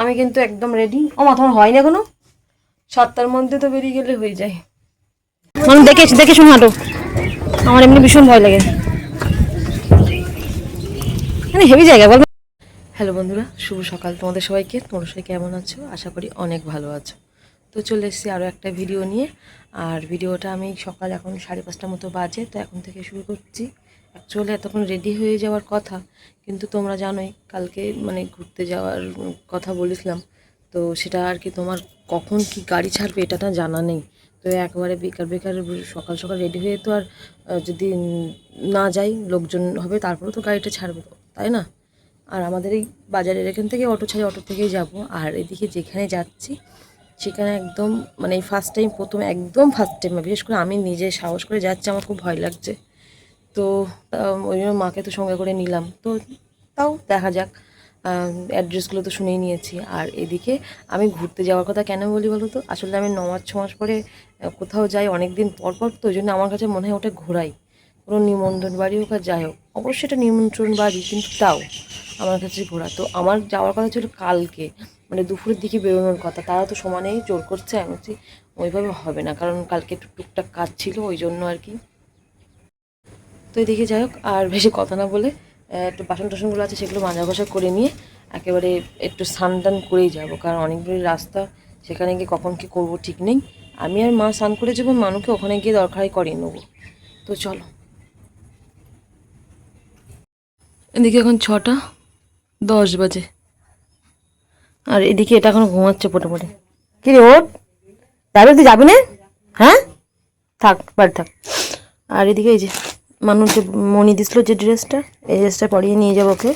আমি কিন্তু একদম রেডি ও মা তোমার হয় না কোনো? সাতটার মধ্যে তো বেরিয়ে গেলে হয়ে যায়। মানে দেখে দেখে শুনে হাঁটো। আমার এমনি ভীষণ ভয় লাগে। মানে হেভি জায়গা বল। হ্যালো বন্ধুরা শুভ সকাল তোমাদের সবাইকে। তোমরা সবাই কেমন আছো? আশা করি অনেক ভালো আছো। তো চলে এসেছি আরও একটা ভিডিও নিয়ে। আর ভিডিওটা আমি সকাল এখন সাড়ে পাঁচটার মতো বাজে তো এখন থেকে শুরু করছি। অ্যাকচুয়ালি এতক্ষণ রেডি হয়ে যাওয়ার কথা, কিন্তু তোমরা জানোই কালকে মানে ঘুরতে যাওয়ার কথা বলেছিলাম, তো সেটা আর কি তোমার কখন কি গাড়ি ছাড়বে এটা না জানা নেই। তো একবারে বেকার বেকার সকাল সকাল রেডি হয়ে তো আর যদি না যাই লোকজন হবে তারপরে তো গাড়িটা ছাড়বে, তাই না? আর আমাদের এই বাজারের এখান থেকে অটো ছাড়ি অটো থেকেই যাব, আর এদিকে যেখানে যাচ্ছি সেখানে একদম মানে ফার্স্ট টাইম প্রথম একদম ফার্স্ট টাইম বিশেষ করে আমি নিজে সাহস করে যাচ্ছি, আমার খুব ভয় লাগছে। তো ওই জন্য মাকে তো সঙ্গে করে নিলাম। তো তাও দেখা যাক অ্যাড্রেসগুলো তো শুনেই নিয়েছি। আর এদিকে আমি ঘুরতে যাওয়ার কথা কেন বলি বলো তো? আসলে আমি ন মাস ছ মাস পরে কোথাও যাই অনেক দিন পর পর তো ওই জন্য আমার কাছে মনে হয় ওটা ঘোরাই। কোনো নিমন্ত্রণ বাড়ি হোক আর যাই হোক, অবশ্যই এটা নিমন্ত্রণ বাড়ি, কিন্তু তাও আমার কাছে ঘোরা। তো আমার যাওয়ার কথা ছিল কালকে মানে দুপুরের দিকে বেরোনোর কথা। তারা তো সমানেই জোর করছে, আমি বলছি, ওইভাবে হবে না, কারণ কালকে একটু টুকটাক কাজ ছিল, ওই জন্য আর কি। তো এদিকে যাই হোক, আর বেশি কথা না বলে একটু বাসন টাসনগুলো আছে সেগুলো মাজা ঘষা করে নিয়ে একেবারে একটু স্নান টান করেই যাব, কারণ অনেক দূরের রাস্তা, সেখানে গিয়ে কখন কি করব ঠিক নেই। আমি আর মা স্নান করে যাব, মানুকে ওখানে গিয়ে দরকারই করিয়ে নেব। তো চলো। এদিকে এখন ছটা, দশ বাজে। আর এদিকে এটা এখন ঘুমাচ্ছে পটে কি রে ওট? তাহলে তুই যাবি না? হ্যাঁ? থাক, বাড়ি থাক। আর এদিকে এই যে মানুষ যে মনি দিছিল যে ড্রেসটা, এই ড্রেসটা পরিয়ে নিয়ে যাব ওকে।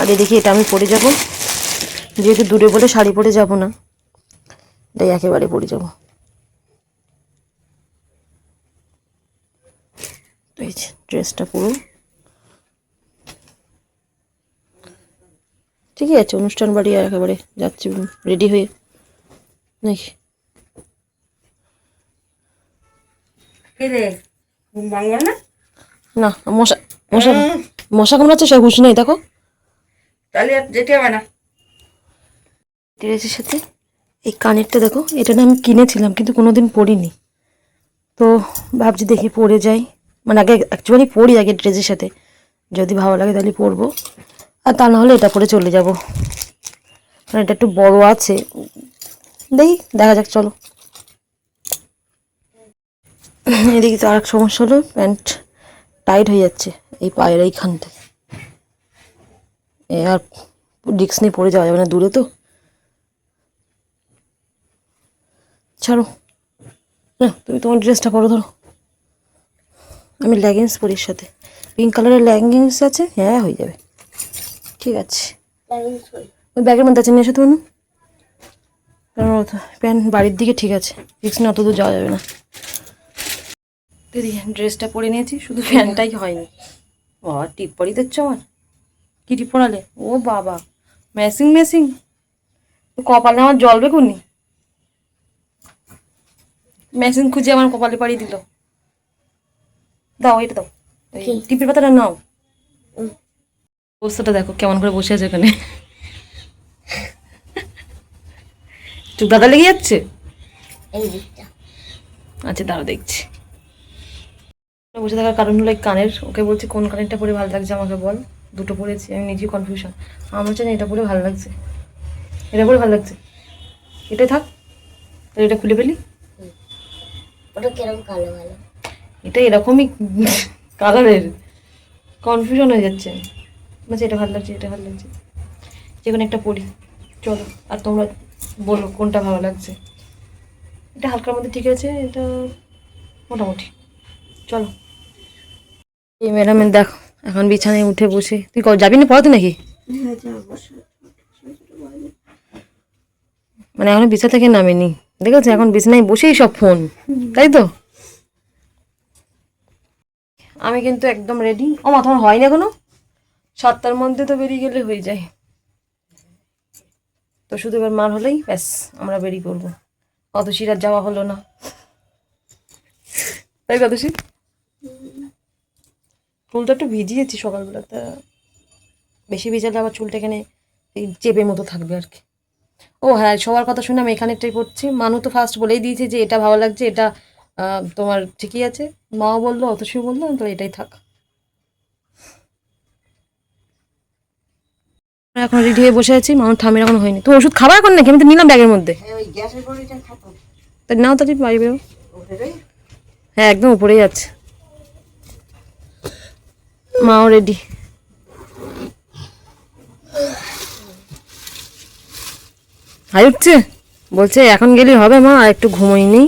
আর এদিকে এটা আমি পরে যাব। যেহেতু দূরে বলে শাড়ি পরে যাব না এটাই একেবারে পরে যাব। ড্রেসটা পুরো। ঠিকই আছে, অনুষ্ঠান বাড়ি আর একেবারে যাচ্ছি রেডি হয়ে। নাকি? ঘুম ভাঙবো না? না মশা মশা মশা কামড়াচ্ছে সে হুশ নেই দেখো। তাহলে আর যেতে হবে না। ড্রেসের সাথে এই কানেরটা দেখো এটা না আমি কিনেছিলাম কিন্তু কোনোদিন পরিনি। তো ভাবছি দেখি পরে যাই। মানে আগে অ্যাকচুয়ালি পরি আগে ড্রেসের সাথে। যদি ভালো লাগে তাহলে পরবো। আর তা না হলে এটা পরে চলে যাব। কারণ এটা একটু বড় আছে। দেখি দেখা যাক চলো। এদিকে তো আরেক সমস্যা হলো প্যান্ট টাইট হয়ে যাচ্ছে এই পায়ের এইখানটা এ আর ডিস্ক নিয়ে পড়ে যাওয়া যাবে না দূরে তো। ছাড়ো। না তুমি তোমার ড্রেসটা পরো ধরো। আমি লেগিংস পরি এর সাথে। পিঙ্ক কালারের লেগিংস আছে হ্যাঁ হয়ে যাবে। ঠিক আছে। ওই ব্যাগের মধ্যে আছে নিয়ে এসো তুমি। প্যান্ট বাড়ির দিকে ঠিক আছে। রিক্স নিয়ে অত দূর যাওয়া যাবে না। দিদি ড্রেসটা পরে নিয়েছি শুধু প্যান্টটাই হয়নি। ও টিপ পরিয়ে দিচ্ছ আমার? কি টিপ পরালে ও বাবা ম্যাসিং ম্যাসিং কপালে আমার জলবে কোনি মেশিন খুঁজে আমার কপালে পাড়িয়ে দিল। দাও এটা দাও। টিপের পাতাটা নাও। অবস্থাটা দেখো কেমন করে বসে আছে এখানে। চুপ দাদা লেগে যাচ্ছে? আচ্ছা দাঁড়া দেখছি। বসে থাকার কারণ হলো এই কানের ওকে বলছি কোন কানেরটা পরে ভালো লাগছে আমাকে বল? দুটো পরেছি আমি নিজেই কনফিউশন আমার হচ্ছে না এটা পরে ভালো লাগছে। এটা পরে ভালো লাগছে। এটাই থাক তাহলে এটা খুলে ফেলি। ওটা কীরকম কালো ভালো এটা এরকমই কালারের। কনফিউশন হয়ে যাচ্ছে। বলছি এটা ভালো লাগছে এটা ভালো লাগছে। যে কোনো একটা পড়ি চলো আর তোমরা বলো কোনটা ভালো লাগছে? এটা হালকার মধ্যে ঠিক আছে এটা মোটামুটি। চলো। এই ম্যাডামের দেখো এখন বিছানায় উঠে বসে। তুই যাবি না পড়াতে নাকি? মানে এখনও বিছানা থেকে নামেনি। দেখেছ এখন বিছানায় বসেই সব ফোন। তাই তো? আমি কিন্তু একদম রেডি ও মা তোমার হয় না এখনও? সাতটার মধ্যে তো বেরিয়ে গেলে হয়ে যায়। তো শুধু এবার মার হলেই ব্যাস আমরা বেরিয়ে পড়ব। অতসির আর যাওয়া হলো না। তাই কতসি চুলটা একটু ভিজিয়েছি সকালবেলা তা বেশি ভিজালে আবার চুলটা এখানে এই চেপে মতো থাকবে আর কি। ও হ্যাঁ সবার কথা শুনে আমি এখানেরটাই পড়ছি মানু তো ফার্স্ট বলেই দিয়েছে যে এটা ভালো লাগছে এটা তোমার ঠিকই আছে। মাও বলল অতসী বলল তো এটাই থাক। এখন রেডি হয়ে বসে আছি মানুষ ঠামের এখন হয়নি। তুমি ওষুধ খাবার এখন নাকি? আমি তো নিলাম ব্যাগের মধ্যে। খাতো তা নাও তাড়াতাড়ি বাড়ি বেরো। হ্যাঁ একদম উপরেই আছে। মাও রেডি হাই উঠছে। বলছে, এখন গেলে হবে মা, আর একটু ঘুমোই নেই।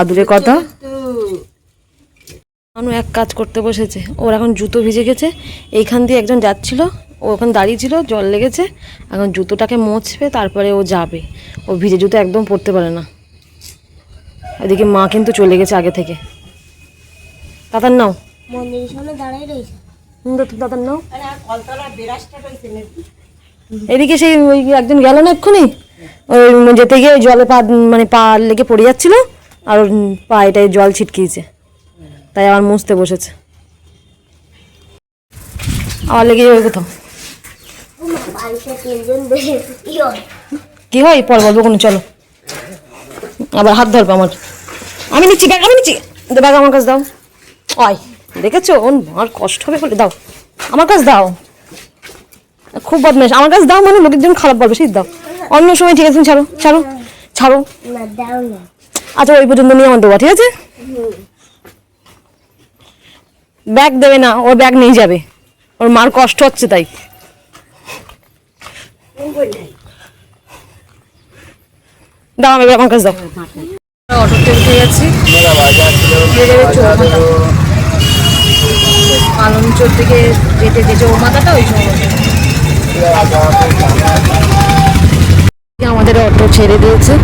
আদুরে কথা। মানু এক কাজ করতে বসেছে। ওর এখন জুতো ভিজে গেছে। এইখান দিয়ে একজন যাচ্ছিল। ও ওখানে দাঁড়িয়ে ছিল, জল লেগেছে। এখন জুতোটাকে মোছবে, তারপরে ও যাবে। ও ভিজে জুতো একদম পরতে পারে না। এদিকে মা কিন্তু চলে গেছে আগে থেকে। তাতার নাও। মন্দিরের সামনে দাঁড়াই রয়েছে। নাও। এদিকে সেই ওই একজন গেল না এক্ষুনি? ওই যেতে গিয়ে জলে পা মানে পা লেগে পড়ে যাচ্ছিল আর ওর পায়েটায় জল ছিটকিয়েছে। তাই আবার মুছতে বসেছে। আবার লেগে যাবে কোথাও। কি হয়? পর বলব কোনো চলো। আবার হাত ধরবে আমার। আমি নিচ্ছি ব্যাগ আমি নিচ্ছি। দে ব্যাগ আমার কাছে দাও। অয় দেখেছ? ওর মার কষ্ট হবে বলে। দাও। আমার কাছে দাও। খুব বদমাস আমার কাছে দাও মানে লোকের জন্য খারাপ বলবে সেই দাও। অন্য সময় ঠিক আছে তুমি ছাড়ো ছাড়ো ছাড়ো। না দাও না আচ্ছা ওই পর্যন্ত নিয়ে আমার দেবো ঠিক আছে? ব্যাগ দেবে না ওর ব্যাগ নিয়ে যাবে। ওর মার কষ্ট হচ্ছে তাই। দাও আমি আমার কাছে দাও। অটোতে উঠে গেছি পালনচোর থেকে যেতে ও মাথাটা ওই সময় আমাদের অটো ছেড়ে দিয়েছে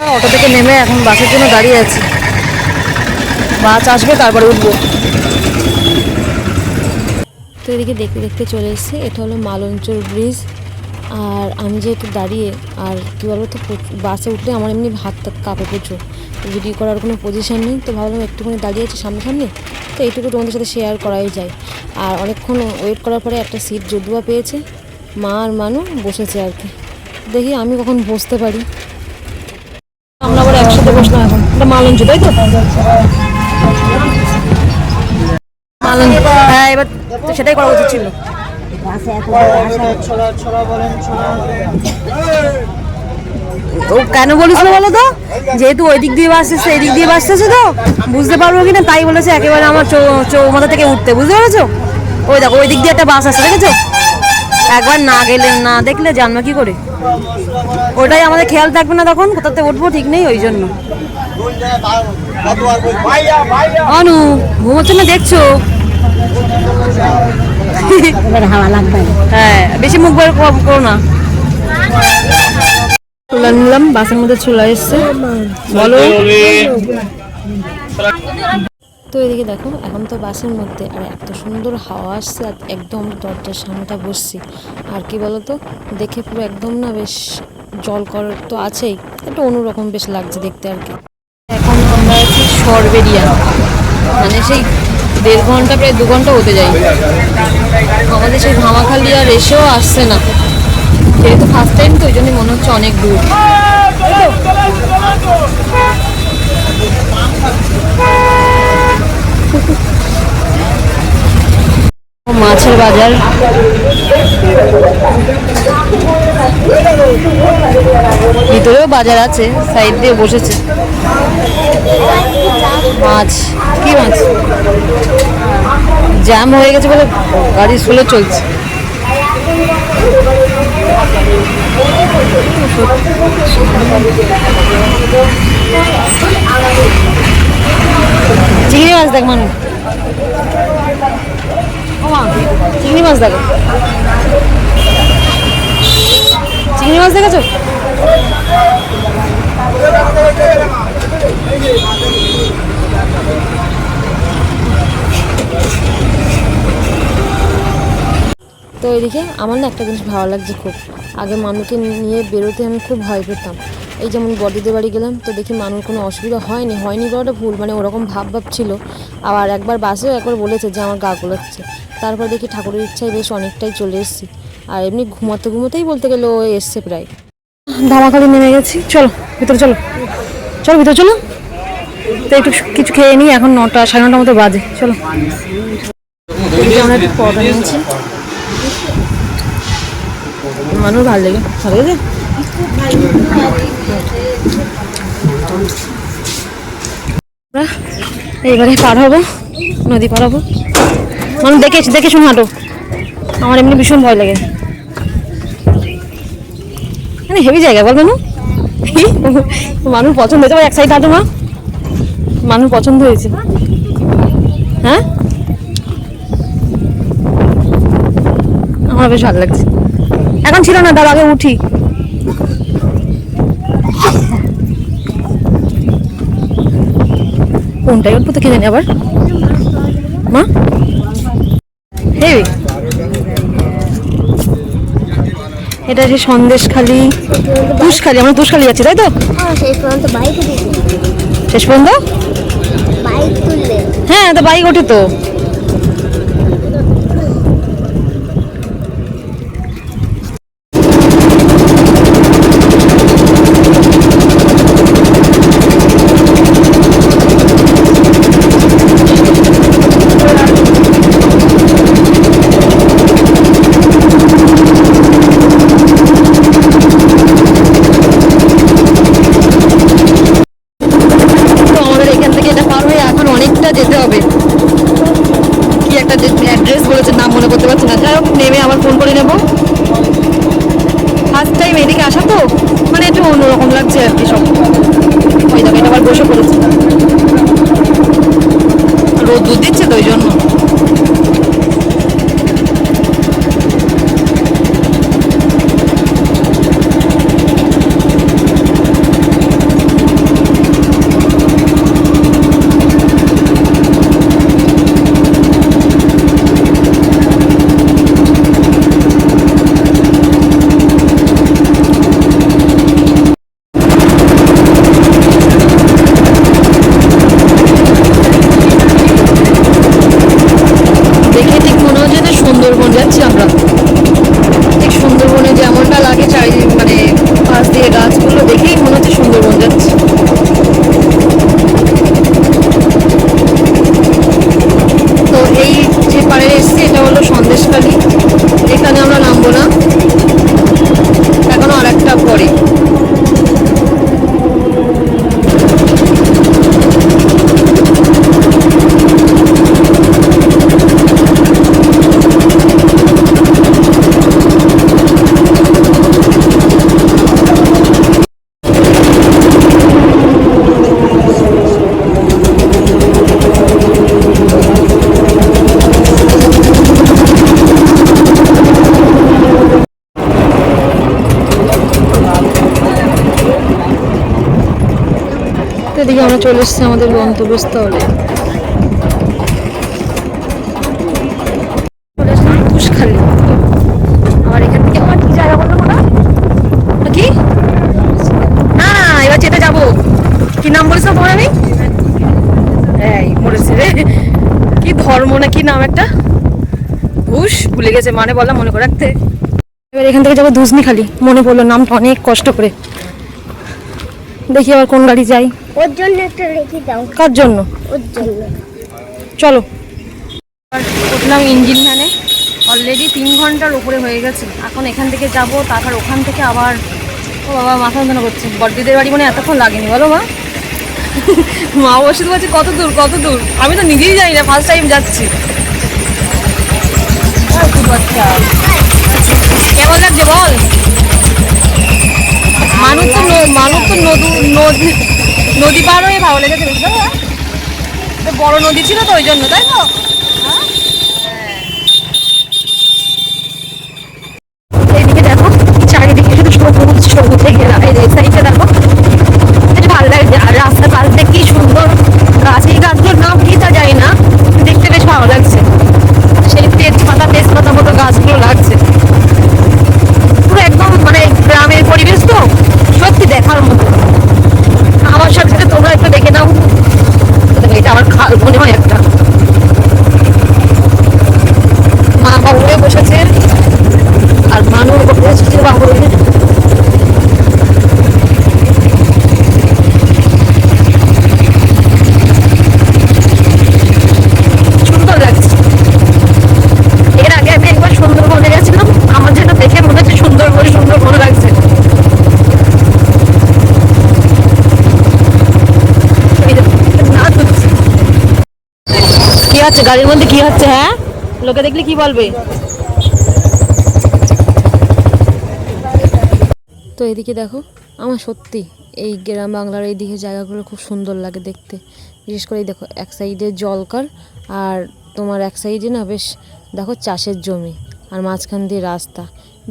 অটো থেকে নেমে এখন বাসের জন্য দাঁড়িয়ে আছি। বাস আসবে, তারপরে উঠবো। তো এদিকে দেখতে দেখতে চলে এসেছি, এটা হলো মালঞ্চর ব্রিজ। আর আমি যেহেতু দাঁড়িয়ে, আর কী বলব তো বাসে উঠলে আমার এমনি হাত কাঁপে প্রচুর। ভিডিও করার কোনো পজিশন নেই, তো ভাবলাম একটুখানি দাঁড়িয়ে আছি সামনে সামনে তো এইটুকু তোমাদের সাথে শেয়ার করাই যায়। আর অনেকক্ষণ ওয়েট করার পরে একটা সিট যদুয়া পেয়েছে, মা আর মানু বসেছে আর কি। দেখি আমি কখন বসতে পারি। এখন এটা মালঞ্চ তাই তো মালঞ্চ হ্যাঁ এবার সেটাই করা উচিত ছিল। ও কেন বলেছিল বলো তো? যেহেতু ওই দিক দিয়ে বাস এসছে এদিক দিয়ে বাস এসেছে তো। বুঝতে পারব কিনা তাই বলেছে একেবারে আমার চৌ চৌমাথা থেকে উঠতে। বুঝতে পেরেছ? ওই দেখো ওই দিক দিয়ে একটা বাস আসছে দেখেছ? একবার না গেলে, না দেখলে জানব কি করে? ওটাই আমাদের খেয়াল থাকবে না তখন, কোথাতে উঠবো ঠিক নেই ওই জন্য। অনু ঘুমোচ্ছ না, দেখছ? হ্যাঁ বেশি মুখ কর- না। বাসের মধ্যে চলে এসছে। বলো। তো এদিকে দেখো, এখন তো বাসের মধ্যে, আর এত সুন্দর হাওয়া আসছে একদম দরজার সামনেটা বসছি। আর কি বলতো, দেখে পুরো একদম না বেশ জল কর তো আছেই, একটু অন্যরকম বেশ লাগছে দেখতে আর কি। এখন আমরা আছি সরবেরিয়া মানে সেই দেড় ঘণ্টা, প্রায় দু ঘণ্টা হতে যাই আমাদের সেই ঘামাখালি আর এসেও আসছে না। যেহেতু ফার্স্ট টাইম তো ওই জন্য মনে হচ্ছে অনেক দূর। মাছের বাজার। ভিতরেও বাজার আছে, সাইড দিয়ে বসেছে। মাছ, কি মাছ? জ্যাম হয়ে গেছে বলে গাড়ি স্লো চলছে। চিংড়ি মাছ দেখ মানুষ ও মা চিংড়ি মাছ দেখো। চিংড়ি মাছ দেখেছ? তো এদিকে আমার না একটা জিনিস ভালো লাগছে খুব। আগে মানুষকে নিয়ে বেরোতে আমি খুব ভয় পেতাম এই যেমন বডিদের বাড়ি গেলাম, তো দেখি মানুষ কোনো অসুবিধা হয়নি। হয়নি বলাটা ভুল মানে ওরকম ভাব ভাব ছিল। আবার একবার বাসেও একবার বলেছে যে আমার গা গোলাচ্ছে। তারপর দেখি ঠাকুরের ইচ্ছায় বেশ অনেকটাই চলে এসেছি। আর এমনি ঘুমাতে ঘুমোতেই বলতে গেলে ও এসছে প্রায়। ধামাখালি নেমে গেছি। চলো, ভিতরে চলো। চলো, ভিতরে চলো। তো একটু কিছু খেয়ে নিই, এখন নটা, সাড়ে নটার মতো বাজে। চলো। আমরা একটু মানুষ ভালো লেগে ভালো আমরা এইবারে পার হব, নদী পার হব। মানুষ দেখে দেখে শুনে হাঁটো। আমার এমনি ভীষণ ভয় লাগে। মানে হেভি জায়গা বলবে না মানুষ পছন্দ হয়েছে এক সাইড হাঁটো মা। মানুষ পছন্দ হয়েছে। হ্যাঁ? আমার বেশ ভালো লাগছে। এখন ছিল না, তার আগে উঠি। কোনটাই উঠবো তো কে জানি আবার? মা? হেবি এটা হচ্ছে সন্দেশখালি তুষখালি আমরা তুষখালি যাচ্ছি তাই তো? হ্যাঁ শেষ পর্যন্ত? হ্যাঁ তো বাইক ওঠে তো। পারছি না। যাই হোক, নেমে আবার ফোন করে নেব। ফার্স্ট টাইম এদিকে আসা তো মানে একটু অন্যরকম লাগছে আর কি সব। ওই দেখো আবার বসে পড়েছে। রোদ দুধ দিচ্ছে তো ওই জন্য। চলে এসেছি আমাদের গন্তব্যস্থলে। কি নাম এই রে। কি ধর্ম না কি নাম একটা? ভুলে গেছে মানে বললাম মনে করে এবার এখান থেকে যাব ধুসনি খালি। মনে পড়ল নামটা অনেক কষ্ট করে। দেখি আবার কোন গাড়ি যাই। ওর জন্য একটা রেখে দাও। কার জন্য? ওর জন্য। চলো। উঠলাম ইঞ্জিন ভ্যানে। অলরেডি তিন ঘণ্টার উপরে হয়ে গেছে। এখন এখান থেকে যাব তারপর ওখান থেকে আবার ও বাবা মাথা যন্ত্রণা করছে। বড়দিদের বাড়ি মানে এতক্ষণ লাগেনি বলো মা। মা বসে বলছে কত দূর কত দূর। আমি তো নিজেই জানি না ফার্স্ট টাইম যাচ্ছি। কেমন লাগছে বল? মানুষ তো মানুষ তো নদী নদী নদী পার হয়ে ভালো লেগেছে বড় নদী ছিল তো ওই জন্য, তাই তো? হচ্ছে গাড়ির মধ্যে কি হচ্ছে হ্যাঁ? লোকে দেখলে কি বলবে? তো এদিকে দেখো, আমার সত্যি এই গ্রাম বাংলার এই দিকে জায়গাগুলো খুব সুন্দর লাগে দেখতে। বিশেষ করে দেখো, এক সাইডে জলকার আর তোমার এক সাইডে না বেশ, দেখো চাষের জমি আর মাঝখান দিয়ে রাস্তা।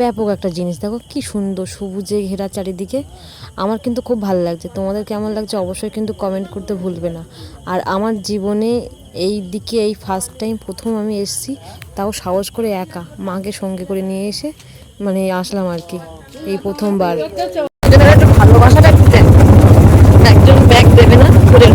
ব্যাপক একটা জিনিস। দেখো কি সুন্দর সবুজে ঘেরা চারিদিকে। আমার কিন্তু খুব ভালো লাগছে। তোমাদের কেমন লাগছে অবশ্যই কিন্তু কমেন্ট করতে ভুলবে না। আর আমার জীবনে এই দিকে এই ফার্স্ট টাইম প্রথম আমি এসেছি, তাও সাহস করে একা, মাকে সঙ্গে করে নিয়ে এসে মানে আসলাম আর কি, এই প্রথমবার। ভালোবাসাটা একজন ব্যাগ দেবে না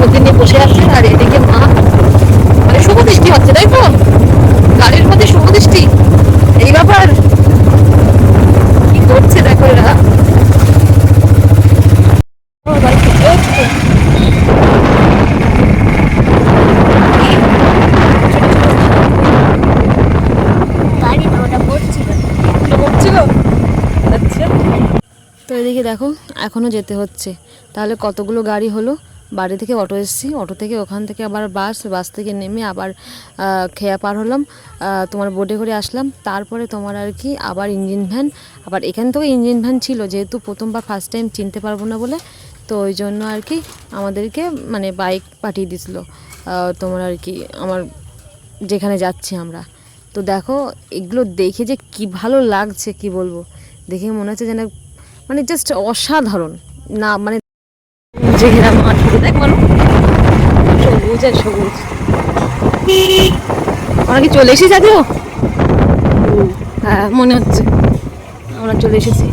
মধ্যে নিয়ে বসে আছে আর এদিকে মা মানে শুভ দৃষ্টি হচ্ছে, তাই তো গাড়ির মধ্যে শুভ দৃষ্টি এই ব্যাপার কি করছে দেখো এরা ও ভাই, ও, গাড়ি না ওটা পড়ছিল কি করছিল আচ্ছা তো এদিকে দেখো এখনও যেতে হচ্ছে। তাহলে কতগুলো গাড়ি হলো? বাড়ি থেকে অটো এসেছি, অটো থেকে ওখান থেকে আবার বাস বাস থেকে নেমে আবার খেয়া পার হলাম। তোমার বোটে করে আসলাম। তারপরে তোমার আর কি, আবার ইঞ্জিন ভ্যান। আবার এখান থেকে ইঞ্জিন ভ্যান ছিল, যেহেতু প্রথমবার ফার্স্ট টাইম চিনতে পারব না বলে। তো ওই জন্য আর কি, আমাদেরকে মানে বাইক পাঠিয়ে দিছিল। তোমার আর কি, আমার যেখানে যাচ্ছি আমরা। তো দেখো, এগুলো দেখে যে কি ভালো লাগছে, কি বলব? দেখে মনে হচ্ছে যেন মানে জাস্ট অসাধারণ। না মানে যে ঘেরা মাঠ দেখ বলো। সবুজ আর সবুজ। আমরা কি চলে এসেছি জাতীয় হ্যাঁ মনে হচ্ছে। আমরা চলে এসেছি।